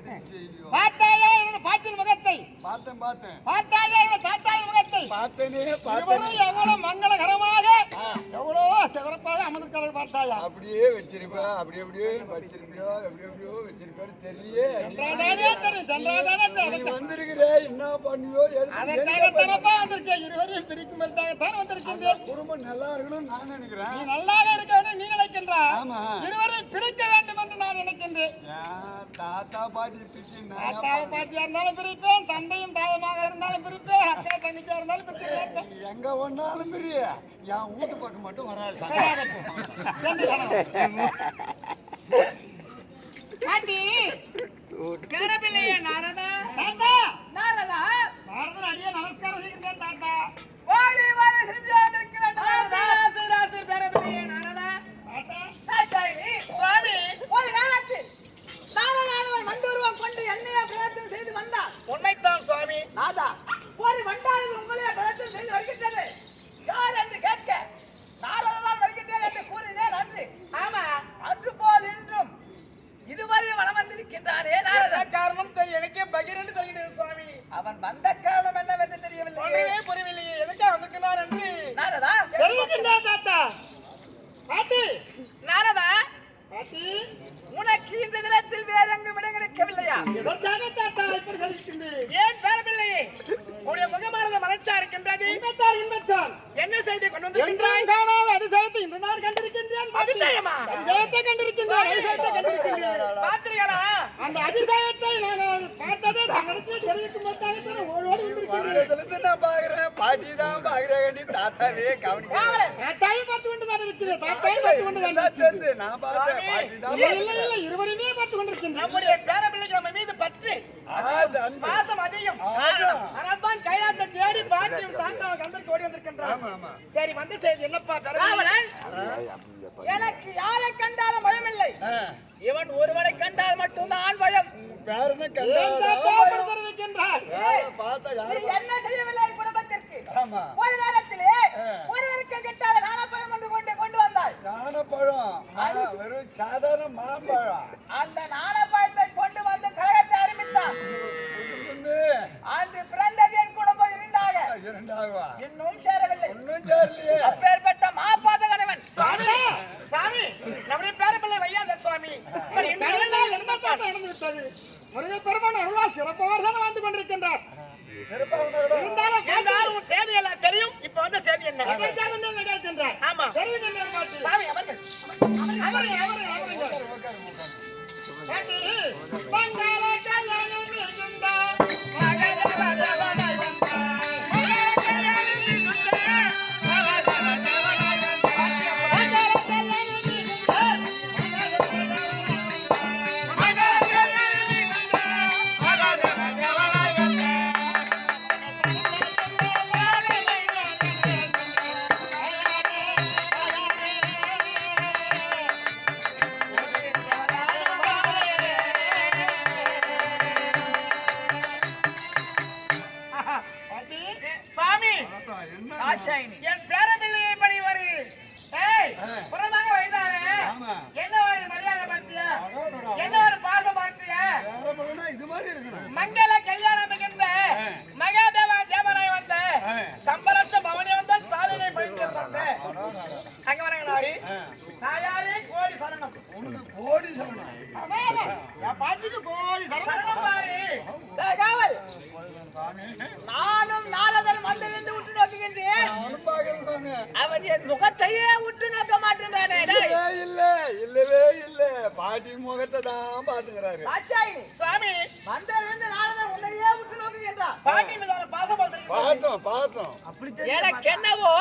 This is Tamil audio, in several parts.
பார்த்தாயா என்னோட பாட்டின் முகத்தை? பார்த்தேன் பார்த்தேன். பார்த்தாயா என்னோட தாத்தாயின் முகத்தை? பார்த்தேனே பார்த்தேன். எவ்வளவு மங்களகரமாக ஆ. எவ்வளவோ சிறப்பாக அமர்ந்திருக்கிறார்கள் பார்த்தாயா? அப்படியே வச்சிருப்பா அப்படி அப்படியே வச்சிருப்பியோ எப்படி எப்படியோ வச்சிருப்பாரு தெரியலையே. சென்றாதானே தெரியும் சென்றாதானே நீ தெரியும் வந்திருக்கிற என்ன பண்ணியோ எதுக்கு- அதற்காகத்தானப்பா வந்திருக்கேன். இருவரையும் பிரிக்கும் தான் வந்திருக்கின்றேன். அந்த குடும்பம் நல்லா இருக்கணும்னு நான் நீ நினைக்கிறேன். நல்லாக இருக்க வேண்டும் நீ நினைக்கின்றாய். ஆமா. இருவரையும் பிரிக்க வேண்டும் என்று நான் நினைக்கின்றேன். தாத்தா பாட்டி பிச்சு தாத்தாவை பாட்டியா இருந்தாலும் பிரிப்பேன் தந்தையும் தாயமாக இருந்தாலும் பிரிப்பேன் அக்கா தங்கச்சியா இருந்தாலும் பிரிப்பேன் எங்க ஒன்னாலும் பெரிய என் வீட்டு பக்கம் மட்டும் வராது பாட்டி பேரபிள்ளையே நாரதா. தாத்தா. நாரதா. நாரதன் அடியே நமஸ்காரம் செய்கின்றேன் தாத்தா ஓடி வாழ செஞ்சு வந்திருக்க வேண்டும் ராத்திரி ராத்திரி பேரபிள்ளையே நாரதா தாத்தா தாத்தாயி, சுவாமி ஒரு காலத்தில் நாரதானவன் மண்டூர்வம் கொண்டு என்னைய பிரயத்தனம் செய்து வந்தார். உண்மைத்தான் சுவாமி. நாதா மறைச்சா இருக்கின்றது இன்பத்தார் இன்பத்தார் என்ன செய்தி கொண்டு வந்திருக்கின்றாய் என்றும் காணாத அதிசயத்தை இன்று நான் கண்டிருக்கின்றேன். அதிசயமா? அதிசயத்தை கண்டிருக்கின்றேன் அதிசயத்தை கண்டிருக்கின்றேன். பாத்திரிகளா அந்த அதிசயத்தை நான் பார்த்ததை தங்களுக்கு தெரிவிக்கும் போது ஓடோடி வந்திருக்கின்றேன் நான் பாக்குறேன். பாட்டி தான் பாக்குறேன் தாத்தாவே கவனிக்கிறேன் தாத்தாயும் பார்த்து பார்த்து கொண்டு தான் எல்லாம் இருக்கிறேன் தெரிஞ்சு நான் பார்த்தேன் பாட்டி தான் இல்லை இல்லை இல்லை இருவருமே பார்த்து கொண்டிருக்கின்றேன் நம்முடைய பேரபிள்ளைக்கு நம்ம மீது பற்று. பாசம் அதிகம். கைலாத்தை தேடி பாட்டியும் தாத்தாவை கந்தருக்கு ஓடி வந்திருக்கின்றான் சரி வந்த செய்தி என்னப்பா எனக்கு யாரை கண்டாலும் பயமில்லை. ஆ, இவன் ஒருவனை கண்டால் மட்டும்தான் பயம். என்ன செய்யவில்லை குடும்பத்திற்கு? ஒரு நேரத்திலே. ஒருவருக்கு கிட்டாத நாணப்பழம் கொண்டு கொண்டு ஞானப்பழம் வெறும் சாதாரண மாம்பழம். அந்த நாணப்பழத்தை கொண்டு வந்து கழகத்தை புண்ணு அன்று பிறந்தது என் குடும்பம் இரண்டாக இரண்டாவா இன்னும் சேரவில்லை. ஒன்னும் சேரலையே. அப்பேற்பட்ட மாப்பாத கணவன் சுவாமி சுவாமி நம்முடைய பேரப்பிள்ளை வையாத சுவாமி. நடந்து விட்டது முருகப்பெருமான் அருளால் சிறப்பாக தான் வாழ்ந்து கொண்டிருக்கின்றார். சிறப்பா தான் தாட்சாயினி சுவாமி வந்ததிலிருந்து பாட்டி மீதான பாசம் பாசம் எனக்கு என்னவோ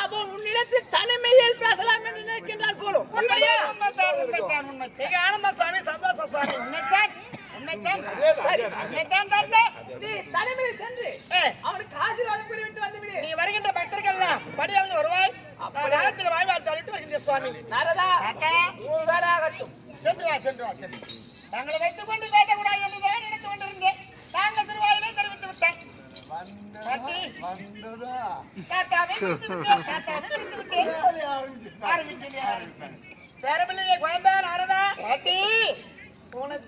அவன் உன்னிடத்தில் தனிமையில் பேசலாம் என்று நினைக்கின்றான் போலும். உண்மையா உண்மைத்தான் உண்மைத்தான் உண்மைத்தான் மிக ஆனந்தம் சாமி சந்தோஷம் சாமி உண்மைத்தான் உண்மைத்தான் தான், தான். உண்மைத்தான் தாத்தா. நீ தனிமையில் சென்று அவனுக்கு ஆசீர்வாதம் கூறிவிட்டு வந்துவிடு. நீ வருகின்ற பக்தர்கள் எல்லாம் படியாங்க வருவாய் நேரத்தில் வாய்வார்த்தை அளித்து வருகின்ற சுவாமி. நாரதா உங்களாகட்டும் சென்று வா சென்று வா சென்று தங்களை வைத்துக் கொண்டு பேசக்கூடாது என்றுதான் நினைத்துக் கொண்டிருந்தேன் தாங்கள் திருவாயிலே தெரிவித்து விட்டேன்.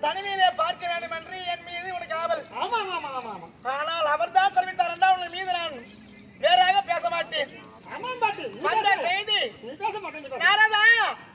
தனிமையிலே பார்க்க வேண்டும் என்று என் மீது உனக்கு ஆவல். ஆமா ஆமா ஆமா ஆமா ஆனால் அவர் தான் தெரிவித்தார் என்றால் உனக்கு மீது நான் வேறாக பேச மாட்டேன். ஆமா பாட்டு. செய்தி. பேச மாட்டேன்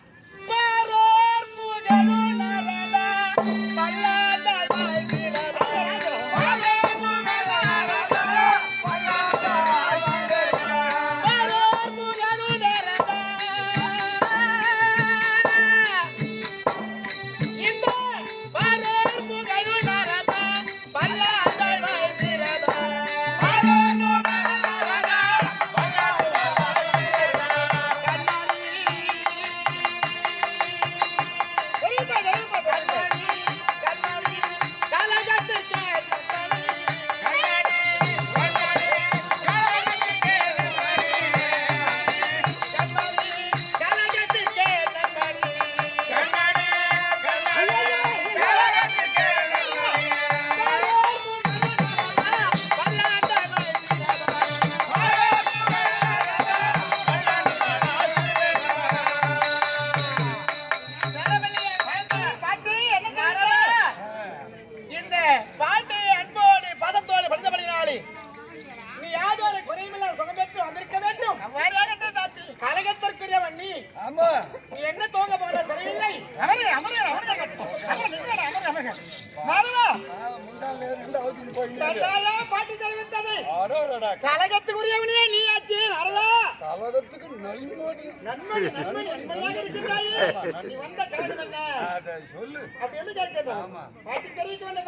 சொல்லு. அப்படி என்ன கேட்கிறோம் பாட்டி தெரிவிக்க வேண்டிய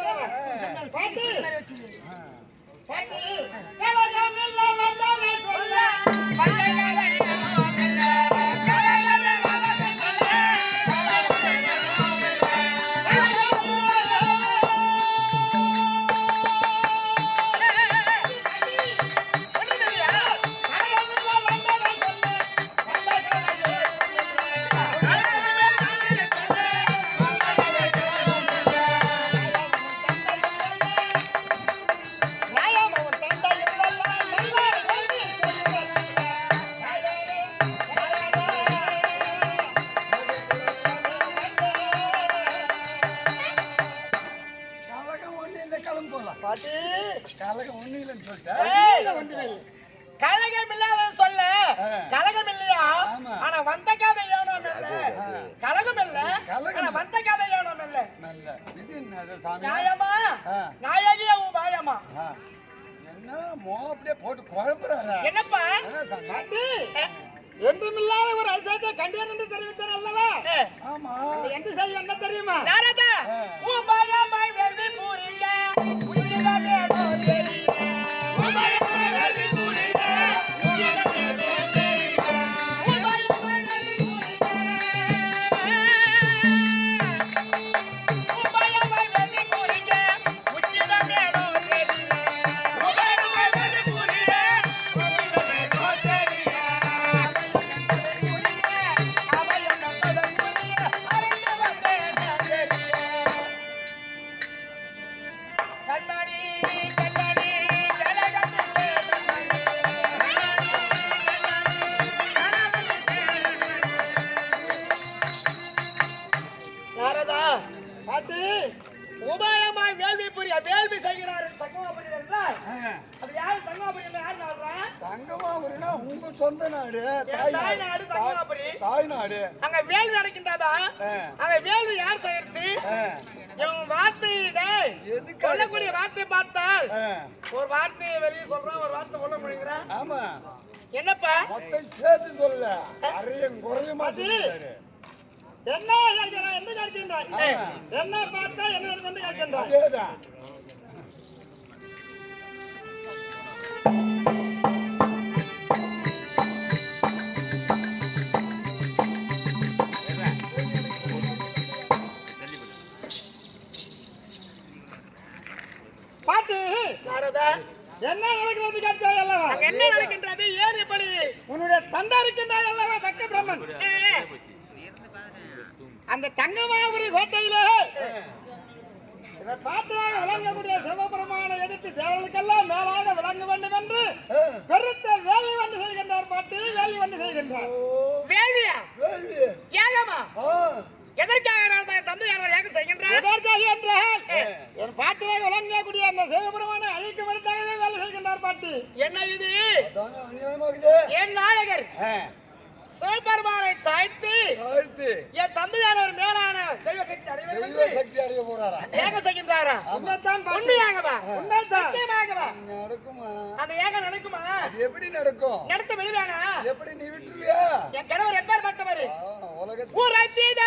பாட்டி. பாட்டி. கலகம் ஒண்ணு இல்லாத சொல்ல. கலகம் இல்லையா? ஆனா வந்த கதை ஏனோம் இல்ல. கலகம் இல்ல. ஆனா வந்த கதை ஏனோம் இல்ல. நல்ல. இது என்னது சாமி? நியாயமா? நாயகியா உன் பாயமா என்ன மோ அப்படியே போட்டு குழப்புறாரு என்னப்பா? என்றுமில்லாத ஒரு அஜயத்தை கண்டியா நின்று தெரிவித்தார் அல்லவா? ஆமா. என்று செய்ய என்ன தெரியுமா? நாரதா? வார்த்தையிலே சொல்லக்கூடிய வார்த்தையை பார்த்தால் ஒரு வார்த்தையை வெளியே சொல்றான் ஒரு வார்த்தை சொல்ல முடியுங்கிறான் என்னப்பா? மொத்தம் சேர்த்து சொல்ல அரையும் குறையும் என்ன என்ன பார்த்தா என்ன வந்து கேட்கின்றான் அல்லவா? அங்க என்ன நடக்கின்றது? ஏன் உன்னுடைய தந்தை அல்லவா சக்க பிரம்மன்? அந்த தங்கமாபுரி கோட்டையிலே பாத்திராக விளங்கக்கூடிய சிவபெருமானை எடுத்து தேவர்களுக்கெல்லாம் மேலாக விளங்க வேண்டும் என்று பெருத்த வேலை வந்து செய்கின்றார் பாட்டு வேலை வந்து செய்கின்றார். வேலையா? ஏகமா? எதற்காக நான் என் தந்தையானவரையாக செய்கின்றேன் எதற்காக என்றால் என் பாட்டியாக விளங்கக்கூடிய அந்த சிவபெருமான அழைக்க வருதாகவே வேலை செய்கின்றார் பாட்டு. என்ன இது? என் நாயகர்? சிவபெருமானை தாய்த்து தாழ்த்து என் தந்தையானவர் மேலான தெய்வ சக்தி என்று சக்தி அடைய போறாரா? ஏக செய்கின்றாரா? உண்மைத்தான் பாட்டு. உண்மையாகவா? உண்மைதான். நிச்சயமாகவா? நடக்குமா? அந்த ஏகம் நடக்குமா? எப்படி நடக்கும்? நடத்த விடுவானா? எப்படி நீ விட்டுருவியா? என் கணவர் எப்பேற்பட்டவர்? ஆ, உலகத்து உரைத்திட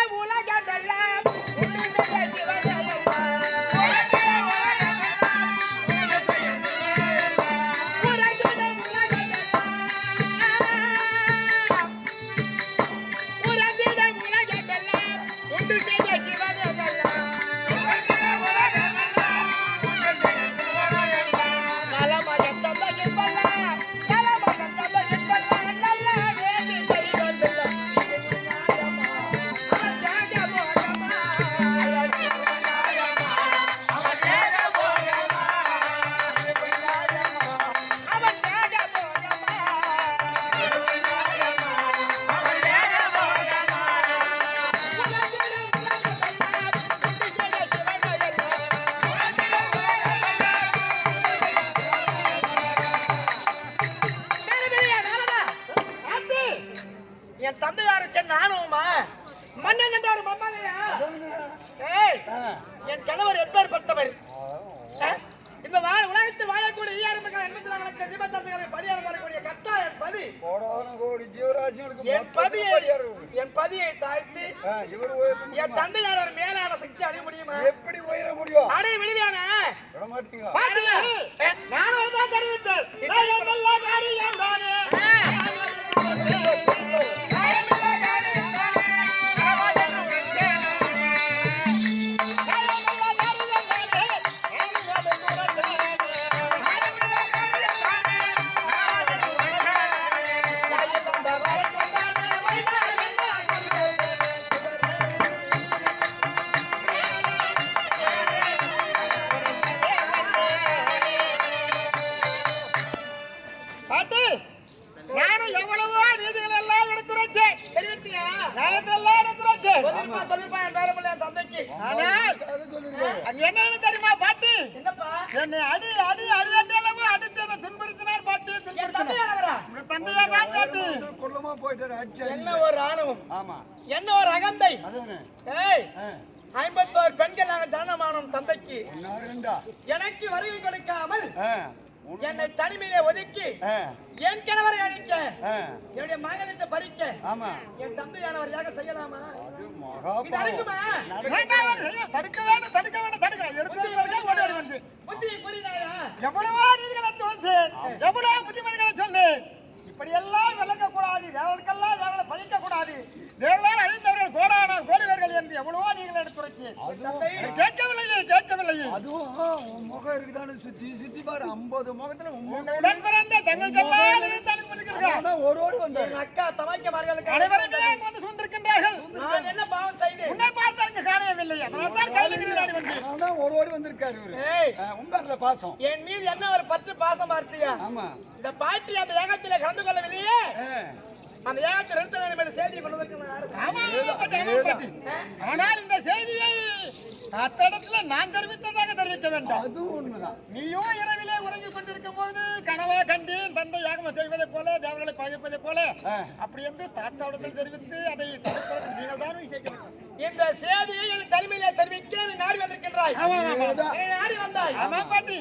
என் பதியை. என் பதியை தாழ்த்தி இவர் என்? தந்தையானவர் மேலான சக்தி அடைய முடியுமா? எப்படி உயர முடியும்? அடைய பாருங்க நானும் தான் தெரிவித்தேன். ஐம்பத்தோரு பெண்கள் நாங்கள் தருணமானோம் தந்தைக்கு எனக்கு வருகை கொடுக்காமல் என்னை தனிமையிலே ஒதுக்கி என் கணவரை அழிக்க என்னுடைய மகனத்தை பறிக்க ஆமா. என் தந்தையானவர் யாக செய்யலாமா அடக்குமா வேண்டாம், வேண்டாம், தடுக்க வேணும் தடுக்க தடுக்க எவ்வளவோ நீதிகளை துளைத்தேன் எவ்வளவு புத்திமதிகளை சொன்னேன். இப்படியெல்லாம் விளக்க கூடாது தேவனுக்கெல்லாம் தேவனை பழிக்க கூடாது தேவனால் அழிந்தவர்கள் கோடான கோடிவர்கள் என்று எவ்வளவோ நீங்கள் எடுத்துரைத்தேன் அதுவும் கேட்கவில்லையே கேட்கவில்லையே. அதுவும் உன் முகம் இருக்குதானு சுத்தி சுத்தி பாரு ஐம்பது முகத்துல உடன் பிறந்த தங்கைக்கெல்லாம் அதான் ஓடோடி வந்தாரு அக்கா தமைக்கமார்களுக்கு அனைவருமே அங்கு வந்து நான் என்ன பாவம் செய்தேன் உன்னை பார்த்து அங்கு காணவில்லை அதனால் தான் கையில் நீராடி வந்து அதான் ஒரு ஓடி வந்திருக்காரு இவரு. பாசம். என் மீது என்ன ஒரு பற்று பாசம் பார்த்தியா ஆமா. இந்த பாட்டி அந்த ஏகத்திலே கலந்து கொள்ளவில்லையே? அந்த ஏகத்தில் நிறுத்த வேண்டும் என்ற செய்தியை கொண்டு வந்திருக்க நான் யாரு? ஆமா, ஆமா, பாட்டி, ஆமா, பாட்டி. ஆனால் இந்த செய்தியை அத்தடத்துல நான் தெரிவித்ததாக தெரிவிக்க வேண்டாம். அதுவும் உண்மைதான். நீயும் இரவிலே உறங்கிக் கொண்டிருக்கும் போது கனவா கண்டேன் தந்தை யாகம் செய்வதைப் போல தேவர்களை பகைப்பதைப் போல. அப்படி என்று தாத்தாவிடத்தில் தெரிவித்து அதை தடுப்பதற்கு நீங்கள் தான் வேண்டும். இந்த செய்தியை என் தனிமையிலே தெரிவிக்க நீ நாடி வந்திருக்கின்றாய். ஆமா, ஆமா, ஆமா. நீ நாடி வந்தாய். ஆமா பாட்டி.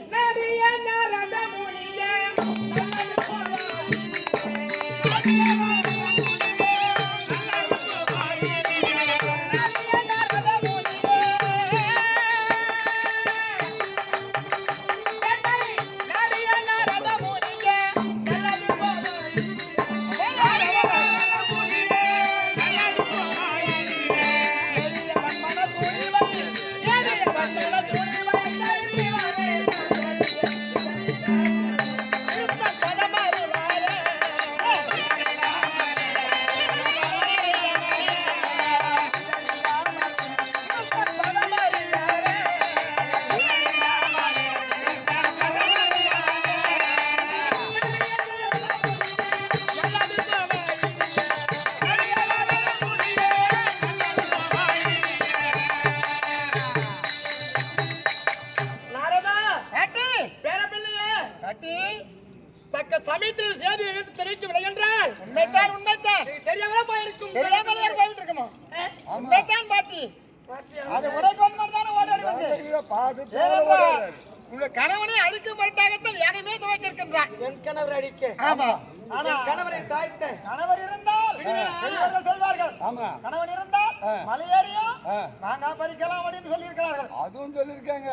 கணவரை தாய்த்த கணவர் இருந்தால் பெரியவர்கள் சொல்வார்கள். ஆமா. கணவன் இருந்தால். மலையேறியும் மாங்காய் பறிக்கலாம் அப்படின்னு சொல்லியிருக்கிறார்கள். அதுவும் சொல்லிருக்காங்க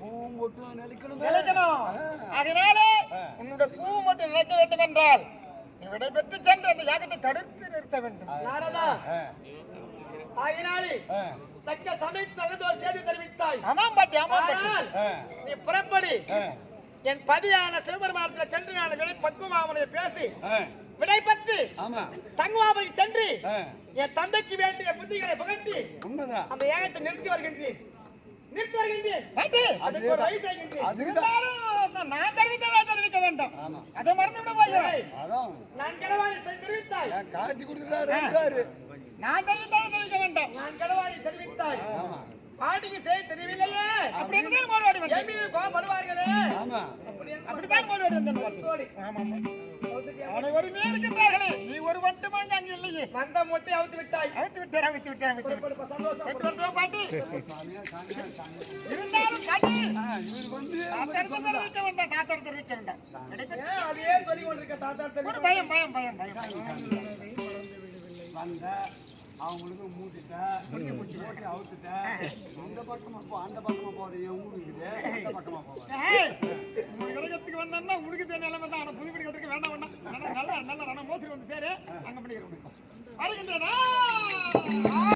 பூவும் பொட்டும் நிலைக்கணுமே. அதனால ஆ. உன்னுடைய பூ மட்டும் நிலைக்க வேண்டும் என்றால் நீ விடைபெற்று சென்று அந்த யாகத்தை தடுத்து நிறுத்த வேண்டும். நாரதா. ஆகினாலே தக்க சமயத்து தகுந்த ஒரு செய்தி தெரிவித்தாய். ஆமாம் பாட்டி ஆமாம் பாட்டி. ஆனால் ஆ, நீ புறப்படி. என் பதியான சிவபெருமானத்தில் சென்று நான் விடை பக்குவாமனை பேசி விடை பெற்று ஆமா. தங்குவாமனுக்கு சென்று என் தந்தைக்கு வேண்டிய புத்திகளை புகட்டி அந்த ஏகத்தை நிறுத்தி வருகின்றேன். நிறுத்தி வருகின்றேன். அதுக்கு ஒரு நான் தெரிவித்ததா தெரிவிக்க வேண்டும். ஆமா. அதை மறந்து விட போகிறேன். ஏய், அதான். நான் கடவாளி தெரிவித்தாய். காட்டி கொடுத்துட்டாரு நான் தெரிவித்ததா தெரிவிக்க வேண்டும். நான் கடவாளி தெரிவித்தாய். பாட்டிக்கு செய்ய தெரியவில்லையே அப்படி இருந்தாலும் மோடுவாடி என் வந்தேன் மீது கோபப்படுவார்களே ஆமா. அப்படி என்ன அப்படித்தான் மோடுவாடி பாட்டி தோழி, ஆமாம் அனைவருமே இருக்கின்றார்களே. நீ ஒரு மட்டும் அங்கே இல்லையே. வந்த மொட்டை அவுத்து விட்டாய். அவித்து விட்டேன் அவித்து விட்டேன் அவித்து வருஷம் பாட்டி. இருந்தாலும் பாட்டி. ஆ, இவருக்கு வந்து தாத்தா தெரிவிக்க வேண்டாம் தாத்தா தெரிவிக்க வேண்டாம். அதையே சொல்லி கொண்டிருக்க? தாத்தா ஒரு பயம் பயம் பயம் பயம். வந்த அவங்களுக்கு மூட்டிட்டேன் மூட்டி அவுத்துட்ட அந்த பக்கமா போ அந்த பக்கமா போறது என் அந்த பக்கமா போவேன் கிரகத்துக்கு வந்தோம்னா உனக்கு தெரிஞ்ச நிலைமை தான். புது புதுப்படி கட்டுக்கு வேண்டாம் வேண்டாம். நல்லா நல்ல நல்ல மோசடி வந்து சேரு. அங்க பண்ணிக்கிறேன் வருகின்றேனா.